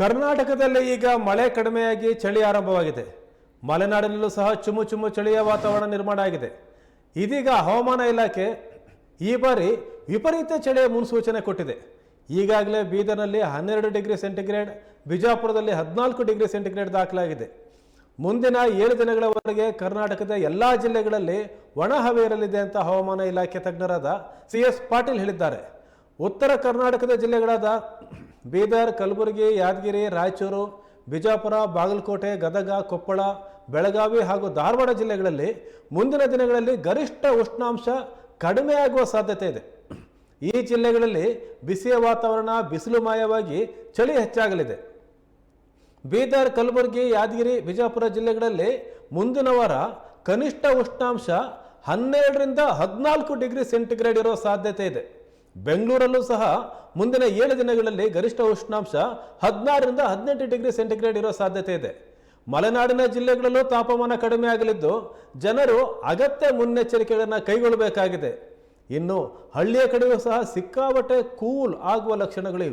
ಕರ್ನಾಟಕದಲ್ಲಿ ಈಗ ಮಳೆ ಕಡಿಮೆಯಾಗಿ ಚಳಿ ಆರಂಭವಾಗಿದೆ. ಮಲೆನಾಡಿನಲ್ಲೂ ಸಹ ಚುಮು ಚುಮು ಚಳಿಯ ವಾತಾವರಣ ನಿರ್ಮಾಣ ಆಗಿದೆ. ಇದೀಗ ಹವಾಮಾನ ಇಲಾಖೆ ಈ ಬಾರಿ ವಿಪರೀತ ಚಳಿಯ ಮುನ್ಸೂಚನೆ ಕೊಟ್ಟಿದೆ. ಈಗಾಗಲೇ ಬೀದರ್ನಲ್ಲಿ ಹನ್ನೆರಡು ಡಿಗ್ರಿ ಸೆಂಟಿಗ್ರೇಡ್, ಬಿಜಾಪುರದಲ್ಲಿ ಹದಿನಾಲ್ಕು ಡಿಗ್ರಿ ಸೆಂಟಿಗ್ರೇಡ್ ದಾಖಲಾಗಿದೆ. ಮುಂದಿನ ಏಳು ದಿನಗಳವರೆಗೆ ಕರ್ನಾಟಕದ ಎಲ್ಲ ಜಿಲ್ಲೆಗಳಲ್ಲಿ ಒಣ ಹವೆ ಇರಲಿದೆ ಅಂತ ಹವಾಮಾನ ಇಲಾಖೆ ತಜ್ಞರಾದ ಸಿ ಎಸ್ ಪಾಟೀಲ್ ಹೇಳಿದ್ದಾರೆ. ಉತ್ತರ ಕರ್ನಾಟಕದ ಜಿಲ್ಲೆಗಳಾದ ಬೀದರ್, ಕಲಬುರಗಿ, ಯಾದಗಿರಿ, ರಾಯಚೂರು, ಬಿಜಾಪುರ, ಬಾಗಲಕೋಟೆ, ಗದಗ, ಕೊಪ್ಪಳ, ಬೆಳಗಾವಿ ಹಾಗೂ ಧಾರವಾಡ ಜಿಲ್ಲೆಗಳಲ್ಲಿ ಮುಂದಿನ ದಿನಗಳಲ್ಲಿ ಗರಿಷ್ಠ ಉಷ್ಣಾಂಶ ಕಡಿಮೆಯಾಗುವ ಸಾಧ್ಯತೆ ಇದೆ. ಈ ಜಿಲ್ಲೆಗಳಲ್ಲಿ ಬಿಸಿಯ ವಾತಾವರಣ, ಬಿಸಿಲು ಮಾಯವಾಗಿ ಚಳಿ ಹೆಚ್ಚಾಗಲಿದೆ. ಬೀದರ್, ಕಲಬುರಗಿ, ಯಾದಗಿರಿ, ಬಿಜಾಪುರ ಜಿಲ್ಲೆಗಳಲ್ಲಿ ಮುಂದಿನ ವಾರ ಕನಿಷ್ಠ ಉಷ್ಣಾಂಶ ಹನ್ನೆರಡರಿಂದ ಹದಿನಾಲ್ಕು ಡಿಗ್ರಿ ಸೆಂಟಿಗ್ರೇಡ್ ಇರೋ ಸಾಧ್ಯತೆ ಇದೆ. ಬೆಂಗಳೂರಲ್ಲೂ ಸಹ ಮುಂದಿನ ಏಳು ದಿನಗಳಲ್ಲಿ ಗರಿಷ್ಠ ಉಷ್ಣಾಂಶ ಹದಿನಾರರಿಂದ ಹದಿನೆಂಟು ಡಿಗ್ರಿ ಸೆಂಟಿಗ್ರೇಡ್ ಇರೋ ಸಾಧ್ಯತೆ ಇದೆ. ಮಲೆನಾಡಿನ ಜಿಲ್ಲೆಗಳಲ್ಲೂ ತಾಪಮಾನ ಕಡಿಮೆ ಆಗಲಿದ್ದು ಜನರು ಅಗತ್ಯ ಮುನ್ನೆಚ್ಚರಿಕೆಗಳನ್ನು ಕೈಗೊಳ್ಳಬೇಕಾಗಿದೆ. ಇನ್ನು ಹಳ್ಳಿಯ ಕಡೆಯೂ ಸಹ ಸಿಕ್ಕಾಪಟ್ಟೆ ಕೂಲ್ ಆಗುವ ಲಕ್ಷಣಗಳು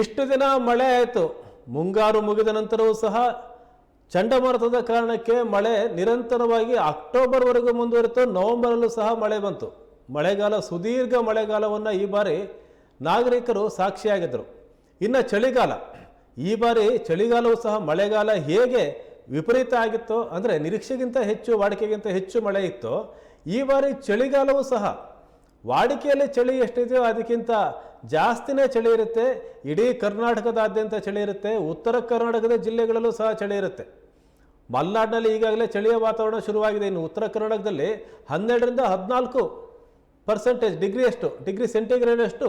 ಇಷ್ಟು ದಿನ ಮಳೆ ಆಯಿತು. ಮುಂಗಾರು ಮುಗಿದ ನಂತರವೂ ಸಹ ಚಂಡಮಾರುತದ ಕಾರಣಕ್ಕೆ ಮಳೆ ನಿರಂತರವಾಗಿ ಅಕ್ಟೋಬರ್ವರೆಗೂ ಮುಂದುವರಿತು. ನವೆಂಬರಲ್ಲೂ ಸಹ ಮಳೆ ಬಂತು. ಮಳೆಗಾಲ, ಸುದೀರ್ಘ ಮಳೆಗಾಲವನ್ನು ಈ ಬಾರಿ ನಾಗರಿಕರು ಸಾಕ್ಷಿಯಾಗಿದ್ದರು. ಇನ್ನು ಚಳಿಗಾಲ. ಈ ಬಾರಿ ಚಳಿಗಾಲವೂ ಸಹ ಮಳೆಗಾಲ ಹೇಗೆ ವಿಪರೀತ ಆಗಿತ್ತೋ, ಅಂದರೆ ನಿರೀಕ್ಷೆಗಿಂತ ಹೆಚ್ಚು, ವಾಡಿಕೆಗಿಂತ ಹೆಚ್ಚು ಮಳೆ ಇತ್ತು, ಈ ಬಾರಿ ಚಳಿಗಾಲವೂ ಸಹ ವಾಡಿಕೆಯಲ್ಲಿ ಚಳಿ ಎಷ್ಟಿದೆಯೋ ಅದಕ್ಕಿಂತ ಜಾಸ್ತಿನೇ ಚಳಿ ಇರುತ್ತೆ. ಇಡೀ ಕರ್ನಾಟಕದಾದ್ಯಂತ ಚಳಿ ಇರುತ್ತೆ. ಉತ್ತರ ಕರ್ನಾಟಕದ ಜಿಲ್ಲೆಗಳಲ್ಲೂ ಸಹ ಚಳಿ ಇರುತ್ತೆ. ಮಲೆನಾಡಿನಲ್ಲಿ ಈಗಾಗಲೇ ಚಳಿಯ ವಾತಾವರಣ ಶುರುವಾಗಿದೆ. ಇನ್ನು ಉತ್ತರ ಕರ್ನಾಟಕದಲ್ಲಿ ಹನ್ನೆರಡರಿಂದ ಹದಿನಾಲ್ಕು ಪರ್ಸೆಂಟೇಜ್ ಡಿಗ್ರಿಯಷ್ಟು ಡಿಗ್ರಿ ಸೆಂಟಿಗ್ರೇಡ್ ಅಷ್ಟು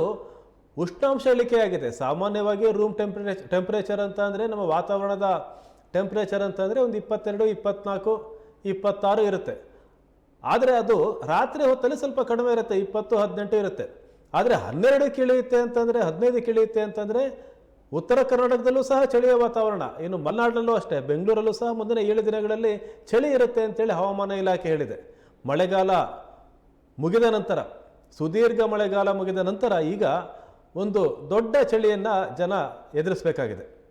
ಉಷ್ಣಾಂಶ ಇಳಿಕೆಯಾಗಿದೆ. ಸಾಮಾನ್ಯವಾಗಿ ರೂಮ್ ಟೆಂಪ್ರೇಚರ್ ಟೆಂಪ್ರೇಚರ್ ಅಂತ ಅಂದರೆ ನಮ್ಮ ವಾತಾವರಣದ ಟೆಂಪ್ರೇಚರ್ ಅಂತಂದರೆ ಒಂದು ಇಪ್ಪತ್ತೆರಡು, ಇಪ್ಪತ್ನಾಲ್ಕು, ಇಪ್ಪತ್ತಾರು ಇರುತ್ತೆ. ಆದರೆ ಅದು ರಾತ್ರಿ ಹೊತ್ತಲ್ಲಿ ಸ್ವಲ್ಪ ಕಡಿಮೆ ಇರುತ್ತೆ, ಇಪ್ಪತ್ತು, ಹದಿನೆಂಟು ಇರುತ್ತೆ. ಆದರೆ ಹನ್ನೆರಡು ಇಳಿಯುತ್ತೆ ಅಂತಂದರೆ, ಹದಿನೈದು ಇಳಿಯುತ್ತೆ ಅಂತಂದರೆ ಉತ್ತರ ಕರ್ನಾಟಕದಲ್ಲೂ ಸಹ ಚಳಿಯ ವಾತಾವರಣ. ಇನ್ನು ಮಲೆನಾಡಲ್ಲೂ ಅಷ್ಟೇ, ಬೆಂಗಳೂರಲ್ಲೂ ಸಹ ಮುಂದಿನ ಏಳು ದಿನಗಳಲ್ಲಿ ಚಳಿ ಇರುತ್ತೆ ಅಂತೇಳಿ ಹವಾಮಾನ ಇಲಾಖೆ ಹೇಳಿದೆ. ಮಳೆಗಾಲ ಮುಗಿದ ನಂತರ, ಸುದೀರ್ಘ ಮಳೆಗಾಲ ಮುಗಿದ ನಂತರ ಈಗ ಒಂದು ದೊಡ್ಡ ಚಳಿಯನ್ನು ಜನ ಎದುರಿಸಬೇಕಾಗಿದೆ.